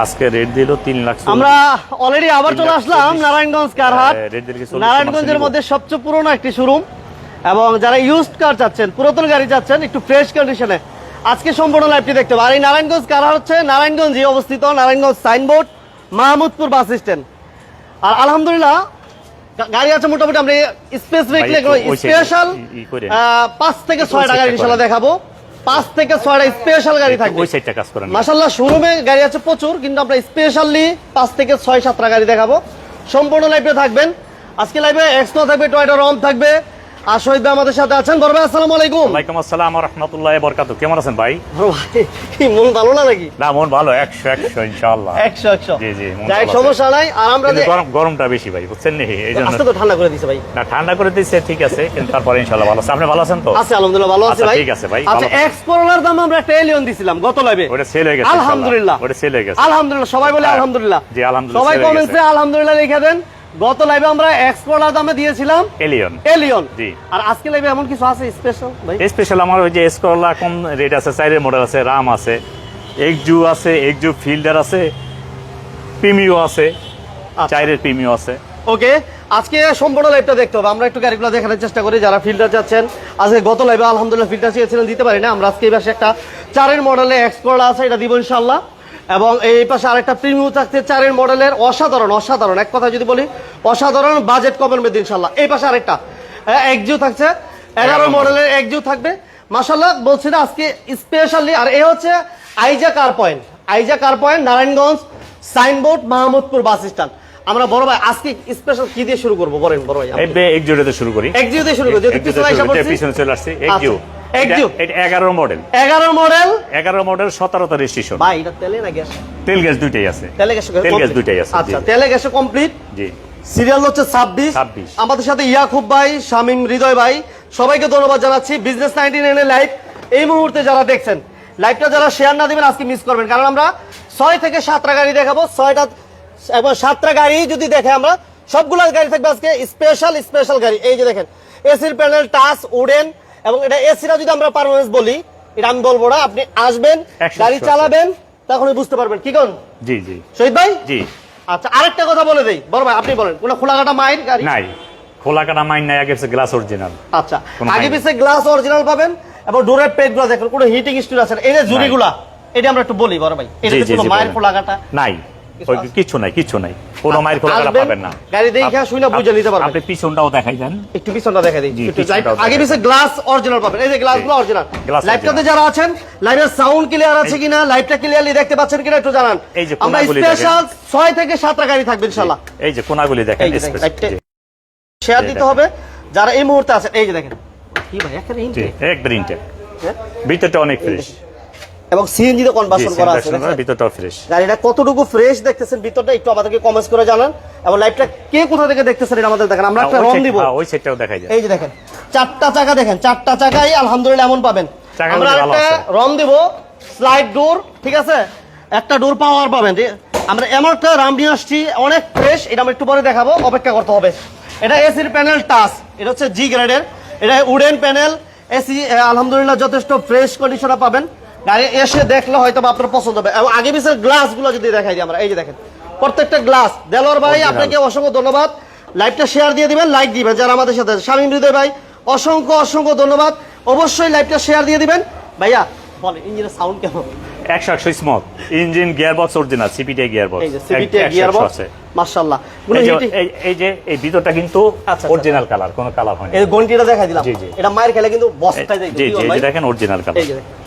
আজকে রেট দিল তিন লাখ আমরা অলরেডি আবার চলে আসলাম নারায়ণগঞ্জ কারহাট হ্যাঁ, নারায়ণগঞ্জের মধ্যে সবচেয়ে পুরনো একটি শোরুম এবং যারা ইউজড কার চাচ্ছেন পুরাতন গাড়ি চাচ্ছেন একটু ফ্রেশ কন্ডিশনে আজকে সম্পূর্ণ লাইভটি দেখতে হবে আর এই নারায়ণগঞ্জ কারহাট হচ্ছে নারায়ণগঞ্জে অবস্থিত Narayanganj signboard Mahmudpur bus stand আর আলহামদুলিল্লাহ গাড়ি আছে মোটামুটি আমরা স্পেসিফিকলি স্পেশাল। পাঁচ থেকে ছয়টা গাড়ি ইনশাল্লাহ দেখাবো। পাঁচ থেকে ছয়টা স্পেশাল গাড়ি থাকবে। ওই সাইডটা কাজ করেন মাসাল্লাহ শোরুমে গাড়ি আছে প্রচুর কিন্তু আমরা স্পেশালি পাঁচ থেকে ছয় সাতটা গাড়ি দেখাবো। সম্পূর্ণ লাইফে থাকবেন। আজকে লাইভে এক্সনো থাকবে টয়টা রম থাকবে। আর শহীদ আমাদের সাথে আছেন। বড় ভাই আসসালামু আলাইকুম। ওয়ালাইকুম আসসালাম রহমতুল্লাহ বরকাত কেমন আছেন ভাই? ভাই মন ভালো না নাকি? না মন ভালো একশো একশো ইনশাআল্লাহ। একশো একশো। জি, জি, যাই সমস্যা নাই আর আমরা গরম গরমটা বেশি ভাই বুঝছেন নি? এই জন্য আজকে তো ঠান্ডা করে দিছে ভাই। না ঠান্ডা করে দিচ্ছে ঠিক আছে কিন্তু তারপরে ইনশাআল্লাহ ভালো আছে। আপনি ভালো আছেন তো? আছে আলহামদুলিল্লাহ ভালো আছে আচ্ছা, ভাই। ঠিক আছে ভাই, আচ্ছা ভালো থাকবেন। এক্স করোলার দাম আমরা একটা এলিয়ন দিছিলাম গত লাইভে ওটা সেল হয়ে গেছে আলহামদুলিল্লাহ। ওটা সেল হয়ে গেছে। আলহামদুলিল্লাহ সবাই বলে হ্যাঁ। আলহামদুলিল্লাহ। জি, আলহামদুলিল্লাহ, সবাই কমেন্টসে আলহামদুলিল্লাহ লিখে দেন। গত লাইভে আমরা এক্সপোর্টার দামে দিয়েছিলাম এলিয়ন এলিয়ন জি। আর আজকে লাইভে এমন কিছু আছে স্পেশাল ভাই? স্পেশাল আমার ওই যে এসকরলা কম রেট আছে? চাইরের মডেল আছে রাম আছে একজু আছে একজু ফিল্ডার আছে প্রিমিও আছে আচ্ছা। চাইরের প্রিমিও আছে। ওকে আজকে সম্পূর্ণ লাইভটা দেখতে হবে। আমরা একটু গাড়িগুলো দেখানোর চেষ্টা করি যারা ফিল্টার চাচ্ছেন। আজকে গত লাইভে আলহামদুলিল্লাহ ফিল্টার চেয়েছিলেন দিতে পারি না আমরা আজকে এই পাশে একটা চারের মডেলে এক্সপোর্ট আছে এটা দিব ইনশাল্লাহ এবং এই পাশে আরেকটা প্রিমিয়াম থাকছে চারের মডেলের অসাধারণ অসাধারণ। এক কথা যদি বলি অসাধারণ বাজেট কমের মধ্যে ইনশাল্লাহ এই পাশে আরেকটা একজিও থাকছে। এগারো মডেলের একজিও থাকবে। মাসাল্লাহ বলছি না আজকে স্পেশালি আর এ হচ্ছে Aiza car point Aiza car point Narayanganj signboard Mahmudpur bus stand আমরা বড় ভাই আজকে স্পেশাল কি দিয়ে শুরু করব? বলেন বড় ভাই বে শুরু করি। একজিও দিয়ে শুরু করি যেহেতু পিছনে চলে আসছে। একজু। এটা এগারো মডেল এগারো মডেল এগারো মডেল সতেরোটা রেজিস্ট্রেশন ভাই এটা তেলে না গ্যাস? তেল গ্যাস দুইটাই আছে। তেলে গ্যাস তেল গ্যাস দুইটাই আছে, আচ্ছা তেলে গ্যাসে কমপ্লিট জি। সিরিয়াল হচ্ছে ছাব্বিশ। আমাদের সাথে ইয়াকুব ভাই শামীম হৃদয় ভাই সবাইকে ধন্যবাদ জানাচ্ছি। বিজনেস নাইনটি নাইনের লাইভ এই মুহূর্তে যারা দেখছেন লাইভটা যারা শেয়ার না দিবেন আজকে মিস করবেন। কারণ আমরা ছয় থেকে সাতটা গাড়ি দেখাবো। ছয়টা এবং সাতটা গাড়ি যদি দেখে আমরা সবগুলো গাড়ি থাকবে আজকে স্পেশাল স্পেশাল গাড়ি। এই যে দেখেন এসির প্যানেল টাচ উডেন এবং এটা এসিটা যদি আমরা পারফরমেন্স বলি এটা আমি বলব না আপনি আসবেন গাড়ি চালাবেন তখন বুঝতে পারবেন। কি কোন? জি জি। শহীদ ভাই? জি। আচ্ছা আরেকটা কথা বলে দেই। বড় ভাই আপনি বলেন কোনো খোলাকাটা মাইর গাড়ি? নাই। খোলা কাটা মাইন নাই আগে গ্লাস অরিজিনাল আচ্ছা আগে পিছে গ্লাস অরিজিনাল পাবেন এবং ডোরের পেটগুলো দেখেন কোনো হিটিং স্টোর আছে এই যে জুড়িগুলা এটা আমরা একটু বলি বড় ভাই। এটা কোনো মায়ের। খোলাকাটা? নাই। কিছু নাই কিচ্ছু নাই। কোনো খোলা পাবেন না। গাড়ি দেখে শুনে বুঝে নিতে পারবেন। আপনি পিছনটাও দেখাই দেন। একটু পিছনটা দেখা দিই। একটু লাইট- আগে পিছে গ্লাস অরিজিনাল পাবেন। এই যে গ্লাসগুলো অরিজিনাল লাইভটাতে যারা আছেন লাইভের সাউন্ড ক্লিয়ার আছে কিনা লাইভটা ক্লিয়ারলি দেখতে পাচ্ছেন কিনা একটু জানান। এই যে আমরা স্পেশাল ছয় থেকে সাতটা গাড়ি থাকবে ইনশাল্লাহ। এই যে কোনাগুলি দেখেন জি, শেয়ার দিতে হবে। যারা এই মুহূর্তে আছেন এই যে দেখেন। কি ভাই ইনটেক একবার ইনটেক হ্যাঁ? ভিতরটা অনেক ফ্রেশ এবং সিএনজি তে কনভার্সন করা আছে? ভিতরটাও ফ্রেশ গাড়িটা কতটুকু ফ্রেশ দেখতেছেন? ভিতরটা একটু আমাদেরকে কমেন্টস করে জানান এবং লাইভটা কে কোথা থেকে দেখতেছেন এটা আমাদের দেখেন। আমরা একটা রং দিব। ওই সাইডটাও দেখাই যায় এই যে দেখেন চারটা চাকা দেখেন চারটা চাকাই আলহামদুলিল্লাহ এমন পাবেন। আমরা একটা রং দিব স্লাইড ডোর ঠিক আছে? একটা ডোর পাওয়ার পাবেন আমরা এমন একটা রাম নিয়ে আসছি অনেক ফ্রেশ এটা আমরা একটু পরে দেখাবো অপেক্ষা করতে হবে। এটা এসির প্যানেল টাচ এটা হচ্ছে জি গ্রেডের এটা উডেন প্যানেল এসি আলহামদুলিল্লাহ যথেষ্ট ফ্রেশ কন্ডিশনে পাবেন। গাড়ি এসে দেখলে হয়তো আপনার পছন্দ হবে। এবং আগে পিছের গ্লাসগুলো যদি দেখাই দিই আমরা এই যে দেখেন প্রত্যেকটা গ্লাস দেলোয়ার ভাই আপনাকে অসংখ্য ধন্যবাদ। লাইভটা শেয়ার দিয়ে দিবেন লাইক দিবেন যারা আমাদের সাথে আছে। শামীম হৃদয় ভাই অসংখ্য অসংখ্য ধন্যবাদ। অবশ্যই লাইভটা শেয়ার দিয়ে দিবেন। ভাইয়া বলে ইঞ্জিনের সাউন্ড কেমন? একশো একশো smooth engine gear box original CPT gear box এই যে সিবিটি গিয়ার বক্স মাশাআল্লাহ। এই যে এই- এই যে এই ভিতরটা কিন্তু। অরিজিনাল কালার কোনো কালার হয়নি। এই গন্টিটা দেখাই দিলাম। জি, জি। এটা মায়ের খেলে কিন্তু বস্তায় যায় জি জি দেখেন অরিজিনাল কালার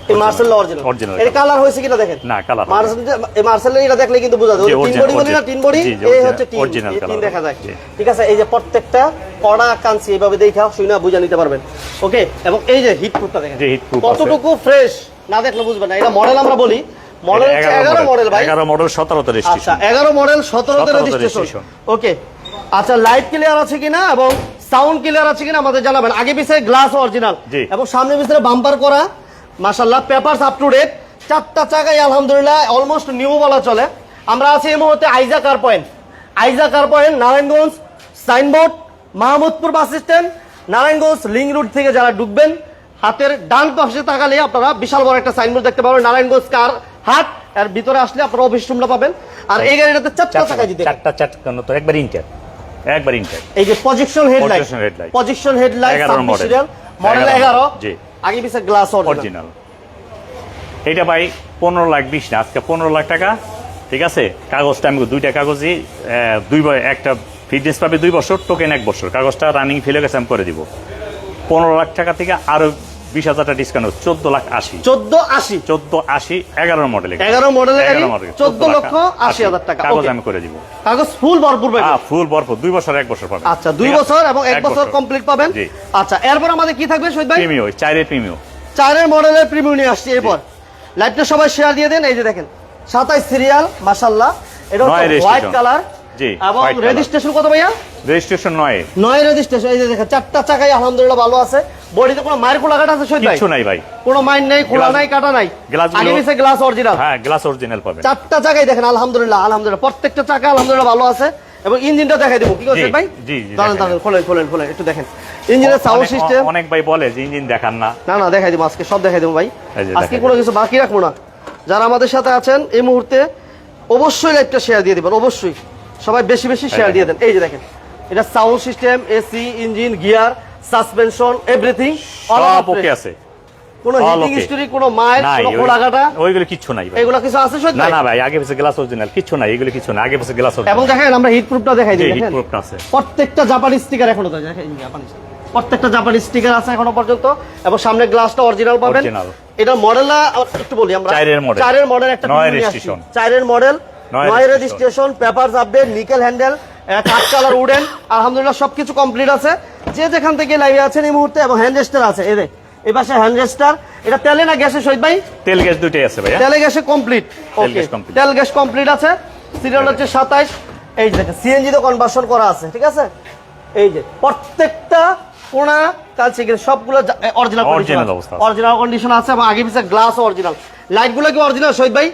এই যে দেখেন। এই মার্সেল অরিজিনাল Original এর কালার হয়েছে কিনা দেখেন? না, colour মার্সেল এই মার্সেল এটা দেখলে কিন্তু বোঝা যায় তিন বডি বলি না তিন বডি জি, জি, এই হচ্ছে তিন original তিন দেখা যায়। ঠিক আছে এই যে প্রত্যেকটা কড়া কাঞ্চি এইভাবে দেখা শুনে বুঝে নিতে পারবেন। ওকে? এবং এই যে হিট প্রুফটা দেখেন। জি, heat proof কতটুকু ফ্রেশ না দেখলে বুঝবেন না। এটা মডেল আমরা বলি। মডেল হচ্ছে এগারো মডেল ভাই। এগারো মডেল সতেরোতে আচ্ছা রেজিস্ট্রেশন এগারো মডেল সতেরোতে 17 রেজিস্ট্রেশন ওকে। আচ্ছা লাইট ক্লিয়ার আছে কিনা এবং সাউন্ড ক্লিয়ার আছে কিনা আমাদের জানাবেন। আগে পিছে গ্লাস অরিজিনাল এবং সামনে পিছনে বাম্পার করা। মাশাল্লাহ পেপারস আপ টু ডেট চারটা চাকাই আলহামদুলিল্লাহ অলমোস্ট নিউ বলা চলে। আমরা আছি এই মুহূর্তে আইজা কার point আইজা car point Narayanganj signboard Mahmudpur bus stand Narayanganj link route থেকে যারা ঢুকবেন হাতের ডান পাশে তাকালে আপনারা বিশাল বড় একটা সাইনবোর্ড দেখতে পাবেন নারায়ণগঞ্জ কার হাট। এর ভিতরে আসলে আপনারা অফিস রুমটা পাবেন। আর এই গাড়িটাতে চারটা চাকা দিতে চারটা চারটা তো? একবার ইন্টার একবার ইন্টার এই যে পজিশন হেডলাইট। পজিশন হেডলাইট 11 ছাব্বিশ মডেল 11 এগারো। জি। আগে পিছে গ্লাস অরিজিনাল এটা ভাই পনেরো লাখ বিশ না, আজকে পনেরো লাখ টাকা, ঠিক আছে? কাগজটা আমি দুইটা কাগজই দুই একটা ফিটনেস পাবে দুই বছর টোকেন এক বছর। কাগজটা রানিং ফেলে গেছে, আমি করে দিব। পনেরো লাখ টাকা থেকে আরও বিশ হাজার টাকা ডিসকাউন্ট চোদ্দ লাখ আশি। চোদ্দ আশি? চোদ্দ আশি এগারো মডেল এগারো মডেলের গাড়ি চোদ্দ লক্ষ আশি হাজার টাকা। কাগজ আমি করে দিব। কাগজ ফুল ভরপুর পাবেন। হ্যাঁ ফুল ভরপুর। দুই বছর এক বছর পাবে আচ্ছা দুই বছর এবং এক বছর কমপ্লিট পাবেন। আচ্ছা এরপর আমাদের কি থাকবে শহীদ ভাই? প্রিমিও চাইরে প্রিমিও। চারের মডেলের প্রিমিয়াম নিয়ে আসছি এরপর। লাইটটা সবাই শেয়ার দিয়ে দেন এই যে দেখেন। সাতাইশ সিরিয়াল মাসাল্লাহ এটা হোয়াইট কালার জি, এবং রেজিস্ট্রেশন কত ভাইয়া? রেজিস্ট্রেশন নয়। নয় রেজিস্ট্রেশন এই যে দেখেন চারটা চাকাই আলহামদুলিল্লাহ ভালো আছে। বডিতে কোনো মায়ের খোলা কাটা আছে শহীদ ভাই? কিচ্ছু নাই ভাই। কোনো মাইন নেই খোলা নাই কাটা নাই। glassগুলো- আগে পিছে গ্লাস অরিজিনাল হ্যাঁ গ্লাস অরিজিনাল পাবেন। চারটা চাকাই দেখেন আলহামদুলিল্লাহ আলহামদুলিল্লাহ। প্রত্যেকটা চাকা আলহামদুলিল্লাহ ভালো আছে। এবং ইঞ্জিনটা দেখাই দেবো কি করছেন ভাই? জি, জি, দাঁড়ান দাঁড়ান খোলেন খোলেন খোলেন একটু দেখেন। ইঞ্জিনের সাউন্ড অনেক- সিস্টেম অনেক ভাই বলে যে ইঞ্জিন দেখান না। না না দেখাই দেবো আজকে সব দেখাই দেবো ভাই। আজকে কোনো কিছু বাকি রাখব না। যারা আমাদের সাথে আছেন এই মুহূর্তে অবশ্যই লাইভটা শেয়ার দিয়ে দিবেন অবশ্যই। সবাই বেশি বেশি শেয়ার দিয়ে দেন। এই যে দেখেন এটা sound system AC engine gear suspension everything সব ওকে আছে। কোনো হিটিং। হিস্টোরি কোনো মাইল কোনো খোলাঘাটা ওইগুলো কিচ্ছু নাই ভাই। এগুলো কিছু আছে সত্যি না না ভাই আগে পিছে গ্লাস অরিজিনাল কিচ্ছু নাই এগুলো কিছু না আগে পিছে গ্লাস এবং দেখেন আমরা হিট প্রুফটা দেখাই দিই হিট প্রুফটা আছে। প্রত্যেকটা জাপানি স্টিকার এখনও তো দেখেন জাপানি প্রত্যেকটা জাপানি স্টিকার আছে এখনও পর্যন্ত। এবং সামনে গ্লাসটা অরিজিনাল পাবেন। এটা মডেলটা একটু বলি আমরা। চারের model। চারের মডেল একটা নয় নিয়ে চারের মডেল নয়। Registration papers update nickel handle কাঠ কালার উডেন আলহামদুলিল্লাহ সবকিছু কমপ্লিট আছে। যে যেখান থেকে লাইভে আছেন এই মুহূর্তে এবং হ্যান্ড রেস্টার আছে এই যে এই পাশে হ্যান্ড রেস্টার এটা তেলে না গ্যাসে শহীদ ভাই? তেল গ্যাস দুটোই আছে ভাইয়া। তেলে গ্যাসে কমপ্লিট ওকে তেল গ্যাস কমপ্লিট আছে। সিরিয়াল হচ্ছে সাতাইশ। এই যে সিএনজি তো কনভার্সন করা আছে ঠিক আছে? এই যে প্রত্যেকটা কোনা কালচে গেলে সবগুলো অরিজিনাল Original অবস্থা অরিজিনাল কন্ডিশন আছে এবং আগে পিছে গ্লাস অরিজিনাল লাইটগুলো কি অরিজিনাল শহীদ ভাই?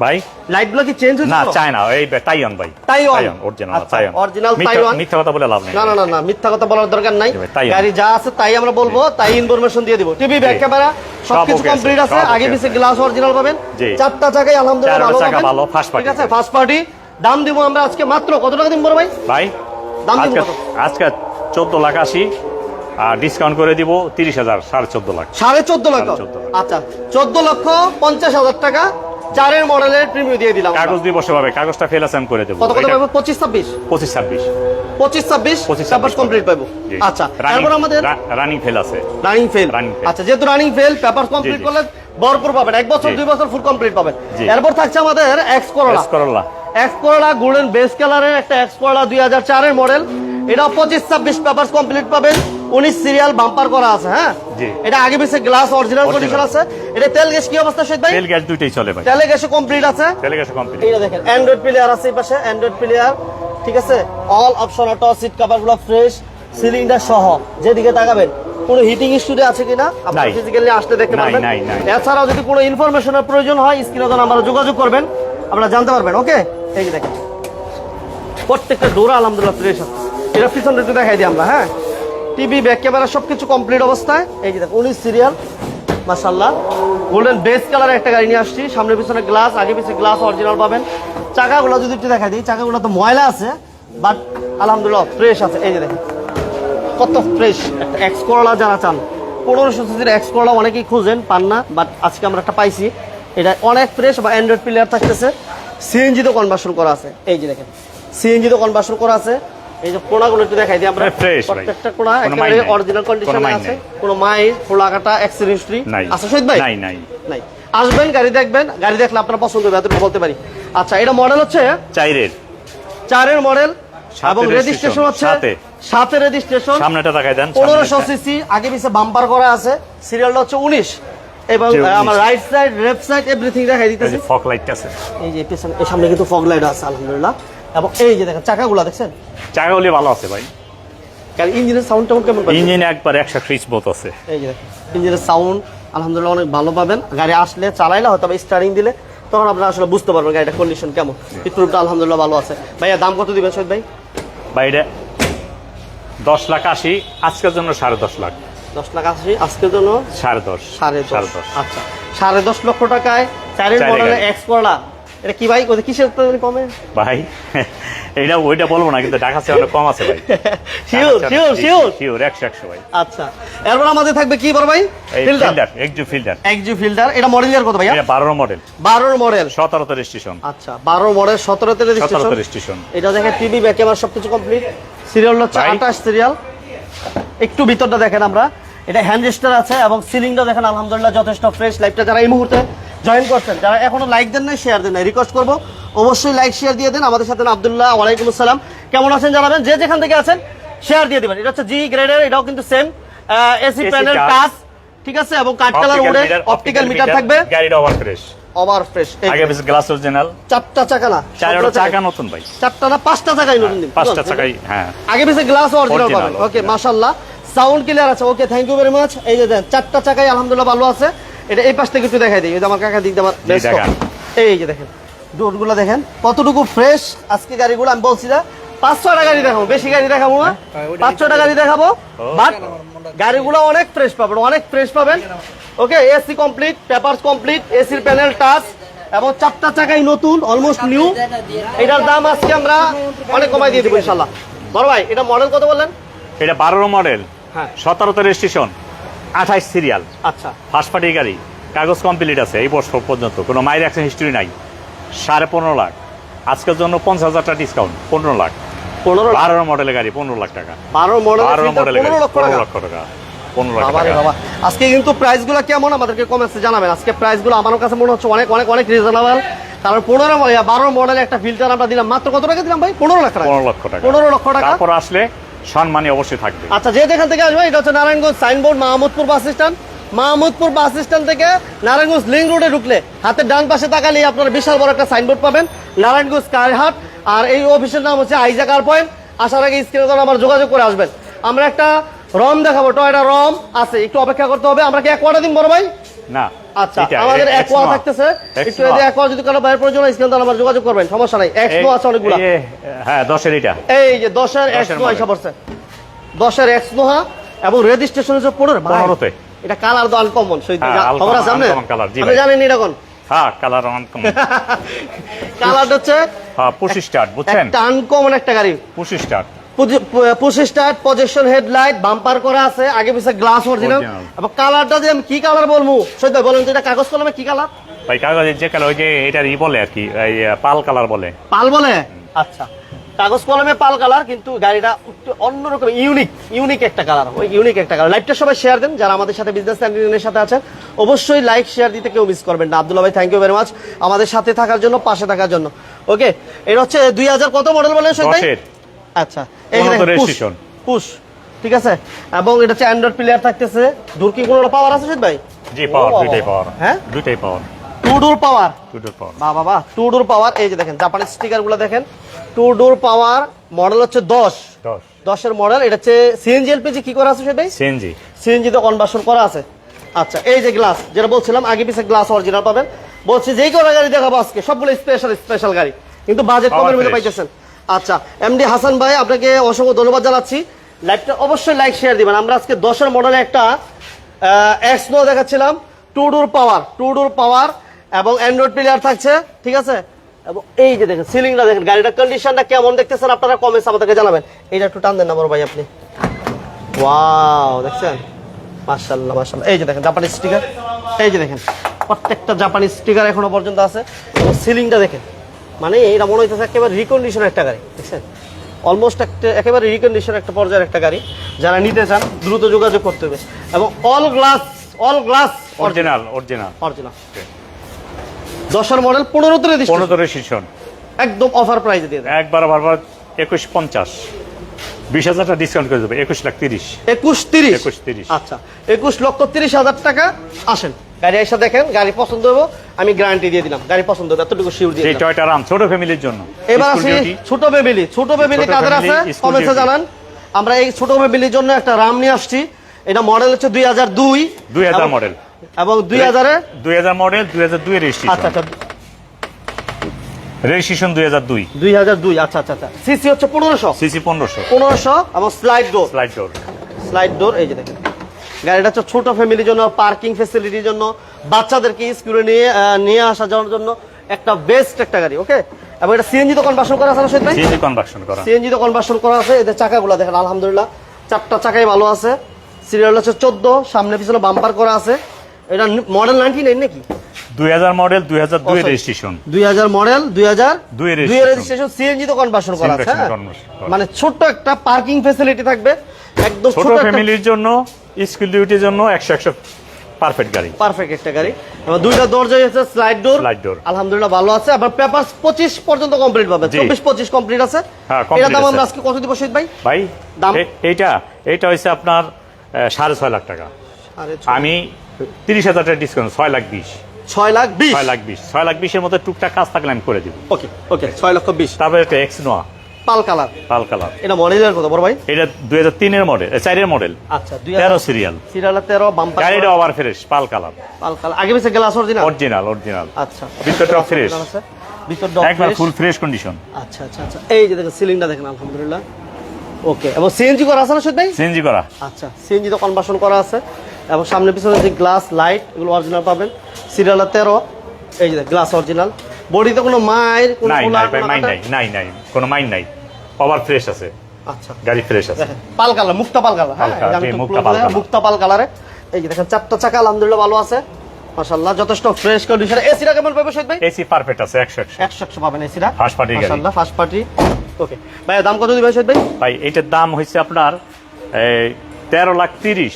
ভাই? লাইটগুলো কি চেঞ্জ না হচ্ছে না এই তাইওয়ান ভাই। তাইওয়ান। অরিজিনাল তাইওয়ান মিথ্যা- তাইওয়ান। মিথ্যা কথা বলে লাভ নেই। না না না না মিথ্যা কথা বলার দরকার নাই। গাড়ি যা আছে তাই আমরা বলব তাই ইনফরমেশন দিয়ে দিব। টিভি ব্যাক ক্যামেরা সবকিছু কমপ্লিট আছে আগে পিছে গ্লাস অরিজিনাল পাবেন। চারটা চাকাই আলহামদুলিল্লাহ ভালো পাবেন। ভালো, first ঠিক আছে ফার্স্ট পার্টি দাম দিব আমরা আজকে মাত্র কত টাকা দিন বড় ভাই? ভাই দাম দিব আজকে কত? আজকে চোদ্দ লাখ আশি আর ডিসকাউন্ট করে দিব তিরিশ হাজার সাড়ে চোদ্দ লাখ। সাড়ে চোদ্দ লাখ। আচ্ছা চোদ্দ লক্ষ পঞ্চাশ হাজার টাকা। চারের মডেলের প্রিমিয়াম দিয়ে দিলাম কাগজ দিয়ে বসে পাবে কাগজটা ফেল আছে করে দেবো। কত কত পাবো পঁচিশ ছাব্বিশ? পঁচিশ ছাব্বিশ। পঁচিশ ছাব্বিশ? পঁচিশ তারপর কমপ্লিট পাবো। আচ্ছা তারপর আমাদের রানিং ফেল আছে। রানিং ফেল আচ্ছা যেহেতু রানিং ফেল পেপার কমপ্লিট করলে ভরপুর পাবেন। এক বছর দুই বছর ফুল কমপ্লিট পাবেন। এরপর থাকছে আমাদের X Corolla S Corolla X Corolla golden base কালারের একটা এক্স করোলা দুই হাজার চারের মডেল এটা পঁচিশ ছাব্বিশ পেপার কমপ্লিট পাবেন। উনিশ সিরিয়াল বাম্পার করা আছে হ্যাঁ? এটা আগে পিছে গ্লাস অরিজিনাল কন্ডিশন আছে। এটা তেল গ্যাস কি অবস্থা ভাই? তেল গ্যাস দুইটাই চলে ভাই। তেলে গ্যাসে কমপ্লিট আছে? তেল গ্যাস কমপ্লিট এইটা দেখেন অ্যান্ড্রয়েড প্লেয়ার আছে এই পাশে অ্যান্ড্রয়েড প্লেয়ার ঠিক আছে? অল অপশন অটো সিট কভারগুলো ফ্রেশ সিলিন্ডার সহ। যেদিকে তাকাবেন কোনো হিটিং স্টুডিও আছে কিনা? আপনারা নাই। ফিজিক্যালি আসতে দেখতে পারবেন। এছাড়াও যদি কোনো ইনফরমেশনের প্রয়োজন হয় স্ক্রিনে তো নাম্বারে যোগাযোগ করবেন। আপনারা জানতে পারবেন ওকে এই দেখেন। প্রত্যেকটা ডোরা আলহামদুলিল্লাহ ফ্রেশ আছে। এটা পিছনে একটু দেখাই দিই আমরা হ্যাঁ? টিভি ব্যাক ক্যামেরা, সবকিছু কমপ্লিট অবস্থায়। এই যে দেখো উনিশ সিরিয়াল মাসাল্লাহ গোল্ডেন বেস কালারের একটা গাড়ি নিয়ে আসছি। সামনে পিছনে গ্লাস আগে পিছনে গ্লাস অরিজিনাল পাবেন। চাকাগুলো যদি একটু দেখা দিই, চাকাগুলো তো ময়লা আছে বাট আলহামদুলিল্লাহ ফ্রেশ আছে। এই যে দেখেন, কত ফ্রেশ একটা এক্স করলা যারা চান, পনেরোশো সিসির এক্স করলা অনেকেই খুঁজেন, পান না বাট আজকে আমরা একটা পাইছি। এটা অনেক ফ্রেশ বা অ্যান্ড্রয়েড প্লেয়ার থাকতেছে। সিএনজি তো কনভার্সন করা আছে। এই যে দেখেন সিএনজি তো কনভার্সন করা আছে। এই যে কোনাগুলো একটু দেখাই দিই আমরা। ভাই। প্রত্যেকটা কোনো একেবারে অরিজিনাল কন্ডিশনে আছে। কোনো মাই খোলা কাটা অ্যাক্সিডেন্ট হিস্ট্রি আছে শহীদ ভাই? নাই নাই। নাই। আসবেন গাড়ি দেখবেন। গাড়ি দেখলে আপনার পছন্দ হবে এতটুকু বলতে পারি। আচ্ছা এটা মডেল হচ্ছে চাইরের। চারের মডেল এবং রেজিস্ট্রেশন হচ্ছে। সাথে। রেজিস্ট্রেশন সামনেটা দেখাই দেন পনেরোশো সামনেটা। সিসি আগে পিছে বাম্পার করা আছে। সিরিয়ালটা হচ্ছে উনিশ। এবং জি, আহ, 19 আমার right side left side everything দেখাই দিতেছি। ফক লাইট আছে। এই যে পেছনে সামনে কিন্তু ফগ লাইট আছে আলহামদুলিল্লাহ। এবং এই যে দেখেন চাকাগুলো দেখছেন? চাকাগুলি ভালো আছে ভাই। কারণ ইঞ্জিনের সাউন্ড টাউন কেমন? ইঞ্জিন একবার একশো ত্রিশ বোত আছে। এই যে ইঞ্জিনের সাউন্ড আলহামদুলিল্লাহ অনেক ভালো পাবেন। গাড়ি আসলে চালাইলে হয়তো স্টার্টিং দিলে তখন আপনারা আসলে বুঝতে পারবেন গাড়িটা কন্ডিশন কেমন। পিট্রুপটা আলহামদুলিল্লাহ ভালো আছে। ভাইয়া দাম কত দিবেন সৈয়দ ভাই? বাইরে দশ লাখ আশি আজকের জন্য সাড়ে দশ লাখ। দশ লাখ আশি আজকের জন্য সাড়ে দশ সাড়ে দশ। আচ্ছা সাড়ে দশ লক্ষ টাকায় চারের মডেলের। এক্স করলা এটা কি ভাই? কিসের তো কমে? ভাই এইটা ওইটা বলব না কিন্তু ঢাকা চেয়ে অনেক কম আছে ভাই। Sure sure sure. শিওর একশো একশো ভাই। আচ্ছা এরপর আমাদের থাকবে কি বড় ভাই? ফিল্ডার একজু ফিল্ডার এক্সজু ফিল্টার এটা মডেল ইয়ার কত ভাইয়া এটা বারো মডেল বারোর মডেল সতেরোতে রেজিস্ট্রেশন আচ্ছা বারো মডেল সতেরোতে রেজিস্ট্রেশন সতেরোতে রেজিস্ট্রেশন এটা দেখেন টিভি ব্যাক ক্যামেরা সবকিছু কমপ্লিট সিরিয়াল হচ্ছে ভাই। আঠাশ সিরিয়াল একটু ভিতরটা দেখেন আমরা। এটা হ্যান্ড রেজিস্টার আছে এবং সিলিংটা দেখেন আলহামদুলিল্লাহ যথেষ্ট ফ্রেশ লাইভটা যারা এই মুহূর্তে জয়েন করছেন যারা এখনও লাইক দেন নাই শেয়ার দেন নাই রিকোয়েস্ট করব অবশ্যই লাইক শেয়ার দিয়ে দেন। আমাদের সাথে আব্দুল্লাহ ওয়ালাইকুম আসসালাম। কেমন আছেন জানাবেন? যে যেখান থেকে আছেন শেয়ার দিয়ে দিবেন। এটা হচ্ছে জি গ্রেডের এটাও কিন্তু সেম এসি প্যানেল। টাচ ঠিক আছে? এবং কাঠ কালার উড়ে অপটিক্যাল মিটার থাকবে। গাড়িটা ওভার ফ্রেশ ওভার ফ্রেশ আগে বেশি গ্লাস অরিজিনাল চারটা চাকা না চারটা চাকা। নতুন ভাই। চারটা না পাঁচটা চাকাই নতুন পাঁচটা চাকাই হ্যাঁ। আগে পিছে গ্লাস অরিজিনাল পাবেন। ওকে। মাশাআল্লাহ। সাউন্ড ক্লিয়ার আছে okay thank you very much এই যে দেন চারটা চাকাই আলহামদুলিল্লাহ ভালো আছে। এটা এই পাশ থেকে একটু দেখাই দিই এই যে আমার কাকা দিক আমার এই যে দেখেন ডোরগুলো দেখেন কতটুকু ফ্রেশ আজকে গাড়িগুলো আমি বলছি না পাঁচ ছয়টা গাড়ি দেখাবো বেশি গাড়ি দেখাবো না। পাঁচ ছয়টা গাড়ি দেখাবো বাট গাড়িগুলো অনেক ফ্রেশ পাবেন অনেক ফ্রেশ পাবেন। Okay AC complete papers complete এসির প্যানেল টাচ এবং চারটা চাকাই নতুন অলমোস্ট নিউ এটার দাম আজকে আমরা অনেক কমাই দিয়ে দেবো ইনশাল্লাহ। বড় ভাই এটা মডেল কত বললেন? এটা বারো মডেল হ্যাঁ সতেরোতে রেজিস্ট্রেশন আঠাইশ সিরিয়াল আচ্ছা। ফার্স্ট পার্টি গাড়ি কাগজ কমপ্লিট আছে এই বছর পর্যন্ত কোনো মাইর অ্যাক্সিডেন্ট হিস্ট্রি নাই সাড়ে পনেরো লাখ। আজকের জন্য পঞ্চাশ হাজার টাকা ডিসকাউন্ট পনেরো লাখ। পনেরো বারো মডেলের গাড়ি পনেরো লাখ টাকা। বারো মডেল বারো মডেলের গাড়ি লক্ষ পনেরো টাকা লক্ষ টাকা। আজকে কিন্তু প্রাইসগুলো কেমন আমাদেরকে কমেন্টসে জানাবেন? আজকে প্রাইসগুলো আমার কাছে মনে হচ্ছে অনেক অনেক অনেক রিজনেবল কারণ পনেরো বারো মডেল একটা ফিল্টার আমরা দিলাম। মাত্র কত টাকা দিলাম ভাই? পনেরো লাখ টাকা। পনেরো লক্ষ টাকা। পনেরো লক্ষ টাকা। তারপর আসলে সম্মানী অবশ্যই থাকবে। আচ্ছা যে যেখান থেকে আসবে, এটা হচ্ছে Narayanganj signboard, Mahmudpur bus stand. Mahmudpur bus stand থেকে নারায়ণগঞ্জ লিঙ্ক রোডে ঢুকলে হাতের ডান পাশে তাকালে আপনারা বিশাল বড় একটা সাইনবোর্ড পাবেন, নারায়ণগঞ্জ কারহাট। আর এই অফিসের নাম হচ্ছে আইজা কার পয়েন্ট আসার আগে স্ক্রিনে দ্বারা আমার যোগাযোগ করে আসবেন। আমরা একটা রম দেখাবো, টয়টা রম আছে, একটু অপেক্ষা করতে হবে। আমরা কি এক কোয়াটা দিন বড় ভাই? না আচ্ছা আমাদের এ- এক কোয়া Exnoa। থাকতেছে একটু Exnoa। যদি এক যদি কারও বাইরের প্রয়োজন হয় স্ক্রিনে দ্বারা যোগাযোগ করবেন সমস্যা নাই। এক এই- আছে অনেকগুলো। হ্যাঁ দশের এটা এই যে দশের এক্স নোহা এসে পড়ছে। দশের এক্স এবং রেজিস্ট্রেশন হচ্ছে পনেরো পনেরোতে। এটা কালার তো আনকমন হ্যাঁ, খবর আছে আপনি জানেন এটা কোন? হ্যাঁ কালার কালার হচ্ছে হ্যাঁ পঁচিশ স্টার্ট বুঝছেন? একটা আনকমন একটা গাড়ি। পঁচিশ স্টার্ট পঁচিশ স্টার্ট প্রজেকশন হেডলাইট বাম্পার করা আছে আগে পিছে গ্লাস অরিজিনাল। এবং কালারটা যে আমি কি কালার বলব? ভাই বলেন তো এটা কাগজ কলমে কি কালার ভাই কাগজের যে কালার ওই যে এটার ই বলে আর কি পাল কালার বলে। পাল বলে? আচ্ছা। কাগজ কলমে পাল কালার কিন্তু গাড়িটা অন্যরকম ইউনিক ইউনিক একটা কালার ওই ইউনিক একটা কালার লাইভটা সবাই শেয়ার দেন যারা আমাদের সাথে বিজনেস চ্যানেলের সাথে আছেন। অবশ্যই লাইক শেয়ার দিতে কেউ মিস করবেন না। আব্দুল্লাহ ভাই থ্যাংক ইউ ভেরি মাচ আমাদের সাথে থাকার জন্য পাশে থাকার জন্য। ওকে এটা হচ্ছে দুই হাজার কত মডেল বলেন শহীদ ভাই? আচ্ছা এই যে দেখেন, push, registration। push, ঠিক আছে? এবং এটা হচ্ছে অ্যান্ড্রয়েড প্লেয়ার থাকতেছে। দূর কি কোনো পাওয়ার আছে ভাই? জি পাওয়ার দুইটাই পাওয়ার হ্যাঁ? দুইটাই পাওয়ার টু ডোর পাওয়ার দুইটাই পাওয়ার বাহ বাবা টু ডোর পাওয়ার এই যে দেখেন জাপানিজ স্টিকারগুলো দেখেন। টু ডোর পাওয়ার মডেল হচ্ছে দশ। দশ। দশের মডেল এটা হচ্ছে সিএনজি এলপিজি কি করা আছে সেটাই সিএনজি সিএনজি কনভার্সন করা আছে। আচ্ছা এই যে গ্লাস যেটা বলছিলাম আগে পিছে গ্লাস অরিজিনাল পাবেন। বলছি যেই কোনো গাড়ি দেখাবো আজকে সবগুলো স্পেশাল স্পেশাল গাড়ি। কিন্তু বাজেট কমের মধ্যে। পাইতেছেন। আচ্ছা এমডি হাসান ভাই, আপনাকে অসংখ্য ধন্যবাদ জানাচ্ছি। লাইভটা অবশ্যই লাইক শেয়ার দিবেন। আমরা আজকে দশের মডেলে একটা এক্সনো দেখাচ্ছিলাম two door power two door power এবং অ্যান্ড্রয়েড প্লেয়ার থাকছে, ঠিক আছে? এবং এই যে দেখেন সিলিংটা দেখেন, গাড়িটার কন্ডিশনটা কেমন দেখতেছেন আপনারা কমেন্টস আমাদেরকে জানাবেন। এইটা একটু টান দেন বড় ভাই আপনি। ওয়াও দেখছেন? মাশাআল্লাহ মাশাআল্লাহ। এই যে দেখেন জাপানি স্টিকার এই যে দেখেন, প্রত্যেকটা জাপানি স্টিকার এখনও পর্যন্ত আছে। সিলিংটা দেখেন। মানে এটা মনে হইতেছে একেবারে রিকন্ডিশন একটা গাড়ি দেখছেন? অলমোস্ট একটা একেবারে রিকন্ডিশন একটা পর্যায়ের একটা গাড়ি যারা নিতে চান দ্রুত যোগাযোগ করতে হবে। এবং all glass all glass original original original দশের মডেল পনেরোতে রেজিস্ট্রেশন পনেরো রেজিস্ট্রেশন একদম অফার প্রাইসে দিয়ে দেন। একবার বারবার একুশ পঞ্চাশ। বিশ হাজার টাকা ডিসকাউন্ট করে দেবে একুশ লাখ তিরিশ। একুশ তিরিশ। 21, 30 আচ্ছা একুশ লক্ষ তিরিশ হাজার টাকা আসেন। গাড়ি এসে দেখেন গাড়ি পছন্দ হব আমি গ্যারান্টি দিয়ে দিলাম। গাড়ি পছন্দ হবে এতটুকু শিওর দিয়ে দিলাম। টয়টা রাম ছোট ফ্যামিলির জন্য। এবার আসি ছোট বেবিলি ছোট ছোট কাদের আছে? duty। জানান। আমরা এই ছোট বেবিলির জন্য একটা রাম নিয়ে আসছি। এটা মডেল হচ্ছে দুই হাজার দুই। 2000 model। এবং দুই হাজারে দুই হাজার মডেল দুই হাজার দুই আচ্ছা আচ্ছা। রেজিস্ট্রেশন দুই হাজার দুই। দুই হাজার দুই আচ্ছা আচ্ছা আচ্ছা। সিসি হচ্ছে পনেরোশো। সিসি পনেরোশো। পনেরোশো এবং slide door slide door slide door এই যে দেখেন। গাড়িটা হচ্ছে ছোট ফ্যামিলির জন্য পার্কিং ফেসিলিটির জন্য বাচ্চাদেরকে স্কুলে নিয়ে নিয়ে আসা যাওয়ার জন্য একটা বেস্ট একটা গাড়ি ওকে এবং এটা সিএনজি তো কনভার্সন করা আছে না সিএনজি কনভার্সন করা। সিএনজি তো কনভার্সন করা আছে এদের চাকাগুলো দেখেন আলহামদুলিল্লাহ। চারটা চাকাই ভালো আছে। সিরিয়াল হচ্ছে চোদ্দ সামনে পিছনে বাম্পার করা আছে। এটা মডেল নাইনটি নাইন নাকি? দুই হাজার মডেল দুই হাজার দুই রেজিস্ট্রেশন দুই হাজার মডেল দুই হাজার দুই রেজিস্ট্রেশন সিএনজি তো কনভার্সন করা আছে হ্যাঁ? মানে ছোট্ট একটা পার্কিং ফেসিলিটি থাকবে একদম ছোট ফ্যামিলির জন্য স্কুল ডিউটির জন্য একশো একশো পারফেক্ট গাড়ি। পারফেক্ট একটা গাড়ি। দুইটা দরজাই আছে স্লাইড ডোর Slide door। আলহামদুলিল্লাহ ভালো আছে। আবার পেপার পঁচিশ পর্যন্ত কমপ্লিট পাবে। জি। চব্বিশ পঁচিশ কমপ্লিট আছে। হ্যাঁ, এটা দাম আমরা আজকে কত দিব শহীদ ভাই? ভাই দাম? এইটা এইটা হচ্ছে আপনার আহ, সাড়ে ছয় লাখ টাকা। আমি তিরিশ হাজার টাকা ডিসকাউন্ট ছয় লাখ বিশ। ছয় লাখ বিশ? ছয় লাখ বিশ। ছয় লাখ বিশের মধ্যে টুকটাক কাজ থাকলে আমি করে দিব। ওকে ওকে ছয় লক্ষ বিশ। তারপরে একটা এক্স নোয়া পাল কালার। লাল কালার। এটা মডেলের কত বড় ভাই? এটা দুই হাজার তিনের মডেল চারের মডেল। আচ্ছা দুই তেরো সিরিয়াল সিরিয়াল তেরো বাম্পার গাড়িটা over fresh pearl colour. Pearl colour. আগে পিছে গ্লাস অরিজিনাল অরিজিনাল অরিজিনাল আচ্ছা। ভিতরটা fresh। ভিতর একবার ফুল ফ্রেশ কন্ডিশন আচ্ছা আচ্ছা আচ্ছা। এই যে দেখেন সিলিংটা দেখেন আলহামদুলিল্লাহ। ওকে এবং সিএনজি করা আছে না সত্যি ভাই? সিএনজি করা। আচ্ছা সিএনজি তো কনভার্সন করা আছে। এবং সামনে পিছনে যে গ্লাস লাইট এগুলো অরিজিনাল পাবেন। সিরিয়াল তেরো এই যে গ্লাস অরিজিনাল বডিতে কোনো মায়ের কোনো নাই নাই ভাই মাইন নাই নাই নাই কোনো মাইন নাই। ওভার ফ্রেশ আছে। আচ্ছা। গাড়ি ফ্রেশ আছে। পাল কালার মুক্তা পাল কালার হ্যাঁ? মুক্তা পাল কালার। মুক্তা পাল কালারে। এই যে দেখেন চারটা চাকা আলহামদুলিল্লাহ ভালো আছে। মাশাআল্লাহ যথেষ্ট ফ্রেশ কন্ডিশন এসিটা কেমন পাবে শহীদ ভাই? এসি পারফেক্ট আছে একশো একশো। একশো একশো পাবেন এসিটা First party গাড়ি। মাশাআল্লাহ ফার্স্ট পার্টি ওকে ভাই দাম কত দিবেন শহীদ ভাই? ভাই এটার দাম হচ্ছে আপনার এই, তেরো লাখ তিরিশ।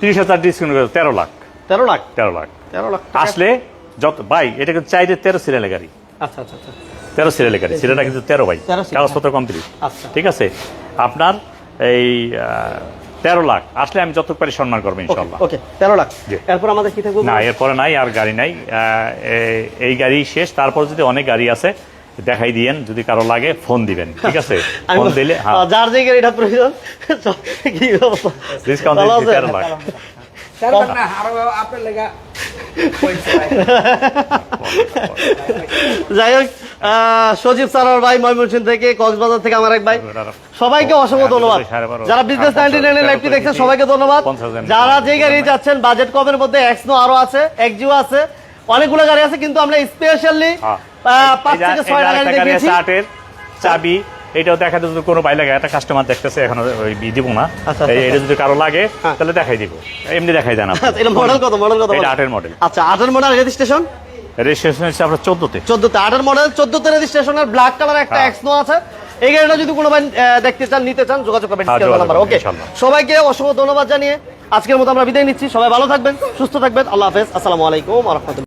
তিরিশ হাজার ডিসকাউন্ট করে তেরো লাখ। তেরো লাখ? তেরো লাখ। তেরো লাখ টাকা। আসলে যত ভাই এটা কিন্তু চাইলে তেরো সিরিয়ালের গাড়ি। আচ্ছা আচ্ছা আচ্ছা। তেরো সিরিয়ালের গাড়ি সিরিয়ালটা কিন্তু তেরো ভাই। কাগজপত্র কমপ্লিট আচ্ছা। ঠিক আছে? আপনার এই তেরো লাখ আসলে আমি যত পারি সম্মান করব ইনশাল্লাহ। ওকে তেরো লাখ। এরপর আমাদের কি থাকবে না এরপরে নাই আর গাড়ি নাই। এই গাড়ি শেষ তারপর যদি অনেক গাড়ি আছে দেখাই দিয়েন যদি কারও লাগে ফোন দিবেন ঠিক আছে? ফোন দিলে হ্যাঁ। যার যে গাড়িটা প্রয়োজন কি অবস্থা? ডিসকাউন্ট? তেরো লাখ। যাই হোক সজীব সারার ভাই ময়মনসিং থেকে কক্সবাজার থেকে আমার এক ভাই। সবাইকে অসংখ্য ধন্যবাদ। যারা বিজনেস নাইনটি নাইনের লাইভটি দেখছেন সবাইকে ধন্যবাদ। যারা যে গাড়ি যাচ্ছেন বাজেট কমের মধ্যে এক্সনো আরও আছে এক্সিও আছে অনেকগুলো গাড়ি আছে কিন্তু আমরা স্পেশালি হ্যাঁ। পাঁচ থেকে এই যে ছয়টা গাড়ি দেখিয়েছি চাবি এটাও দেখাতে যদি কোনো ভাই লাগে একটা কাস্টমার দেখতেছে এখন ওই দিব না। আচ্ছা, আচ্ছা। এটা যদি কারও লাগে হ্যাঁ। তাহলে দেখাই দিব। এমনি দেখাই দেন। এটা মডেল কত? মডেল কত? এটা আটের মডেল আচ্ছা আটের মডেল রেজিস্ট্রেশন রেজিস্ট্রেশন হচ্ছে আপনার চোদ্দতে। চোদ্দতে। আটের মডেল চোদ্দতে রেজিস্ট্রেশনের ব্ল্যাক কালার একটা হ্যাঁ। এক্সনো আছে। এই গাড়িটা যদি কোনো ভাই দেখতে চান নিতে চান যোগাযোগ করবেন হ্যাঁ, নাম্বার ওকে সবাইকে অসংখ্য ধন্যবাদ জানিয়ে আজকের মতো আমরা বিদায় নিচ্ছি। সবাই ভালো থাকবেন সুস্থ থাকবেন। আল্লাহ হাফেজ। আসসালামু আলাইকুম রহমতুল্লাহ।